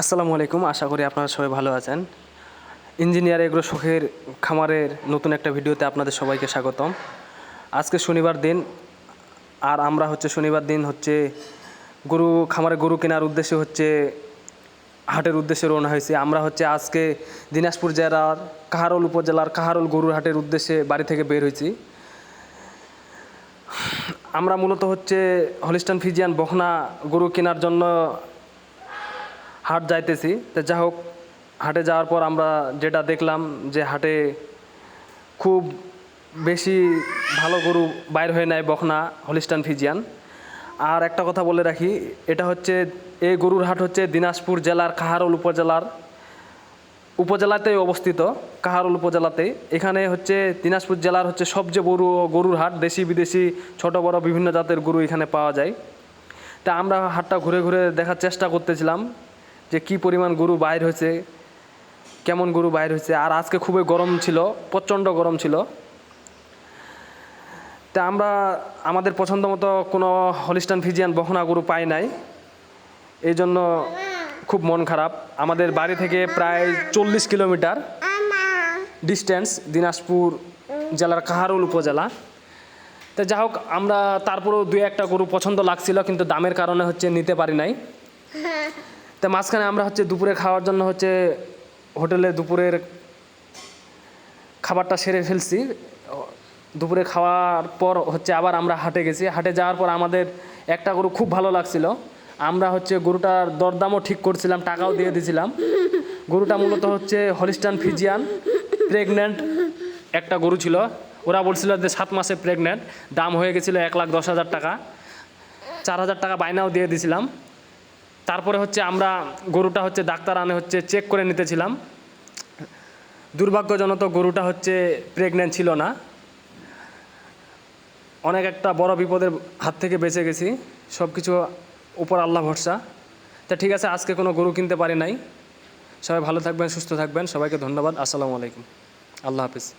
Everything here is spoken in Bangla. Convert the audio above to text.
আসসালামু আলাইকুম, আশা করি আপনারা সবাই ভালো আছেন। ইঞ্জিনিয়ার এগ্রো সুখের খামারের নতুন একটা ভিডিওতে আপনাদের সবাইকে স্বাগতম। আজকে শনিবার দিন, আর আমরা হচ্ছে শনিবার দিন হচ্ছে গরু, খামারে গরু কেনার উদ্দেশ্যে হচ্ছে হাটের উদ্দেশ্যে রওনা হয়েছি। আমরা হচ্ছে আজকে দিনাজপুর জেলার কাহারোল উপজেলার কাহারোল গরুর হাটের উদ্দেশ্যে বাড়ি থেকে বের হয়েছি। আমরা মূলত হচ্ছে হলিস্টান ফিজিয়ান বখনা গরু কেনার জন্য হাট যাইতেছি। তো যা হোক হাটে যাওয়ার পর আমরা যেটা দেখলাম যে হাটে খুব বেশি ভালো গরু বাইর হয়ে নেয় বখনা, হলিস্টান ফিজিয়ান। আর একটা কথা বলে রাখি, এটা হচ্ছে এই গরুর হাট হচ্ছে দিনাজপুর জেলার কাহারোল উপজেলার, উপজেলাতেই অবস্থিত, কাহারোল উপজেলাতে এখানে হচ্ছে দিনাজপুর জেলার হচ্ছে সবচেয়ে বড় গরুর হাট, দেশি বিদেশি, ছোট বড় বিভিন্ন জাতের গরু এখানে পাওয়া যায়। তা আমরা হাটটা ঘুরে ঘুরে দেখার চেষ্টা করতেছিলাম। যে কি পরিমাণ গরু বাইর হয়েছে, কেমন গরু বাইর হয়েছে, আর আজকে খুবই গরম ছিল, প্রচণ্ড গরম ছিল। তা আমরা, আমাদের পছন্দ মতো কোনো হলিস্টান ফিজিয়ান বহনা গরু পাই নাই। এই জন্য খুব মন খারাপ। আমাদের বাড়ি থেকে প্রায় চল্লিশ কিলোমিটার ডিস্টেন্স দিনাজপুর জেলার কাহারুল উপজেলা। তা যা হোক, আমরা তারপরেও দু একটা গরু পছন্দ লাগছিল, কিন্তু দামের কারণে হচ্ছে নিতে পারি নাই। তা মাঝখানে আমরা হচ্ছে দুপুরে খাওয়ার জন্য হচ্ছে হোটেলে দুপুরের খাবারটা সেরে ফেলছি। দুপুরে খাওয়ার পর হচ্ছে আবার আমরা হাটে গেছি। হাটে যাওয়ার পর আমাদের একটা গরু খুব ভালো লাগছিল। আমরা হচ্ছে গরুটার দরদামও ঠিক করছিলাম, টাকাও দিয়ে দিয়েছিলাম গরুটা মূলত হচ্ছে হলিস্টান ফিজিয়ান প্রেগনেন্ট একটা গরু ছিল। ওরা বলছিল যে সাত মাসে প্রেগনেন্ট দাম হয়ে গেছিল এক লাখ দশ হাজার টাকা। চার হাজার টাকা বায়নাও দিয়ে দিয়েছিলাম তারপরে হচ্ছে আমরা গরুটা হচ্ছে ডাক্তার আনে হচ্ছে চেক করে নিতেছিলাম। দুর্ভাগ্যজনক গরুটা হচ্ছে প্রেগনেন্ট ছিল না। অনেক একটা বড় বিপদের হাত থেকে বেঁচে গেছি সব কিছু উপর আল্লাহ ভরসা। তা ঠিক আছে, আজকে কোনো গরু কিনতে পারি নাই। সবাই ভালো থাকবেন, সুস্থ থাকবেন, সবাইকে ধন্যবাদ, আসসালামু আলাইকুম। আল্লাহ হাফিজ।